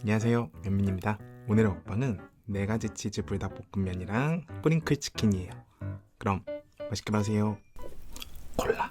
안녕하세요. 면민입니다. 오늘의 먹방은 네가지 치즈 불닭볶음면이랑 뿌링클 치킨이에요. 그럼 맛있게 마세요. 콜라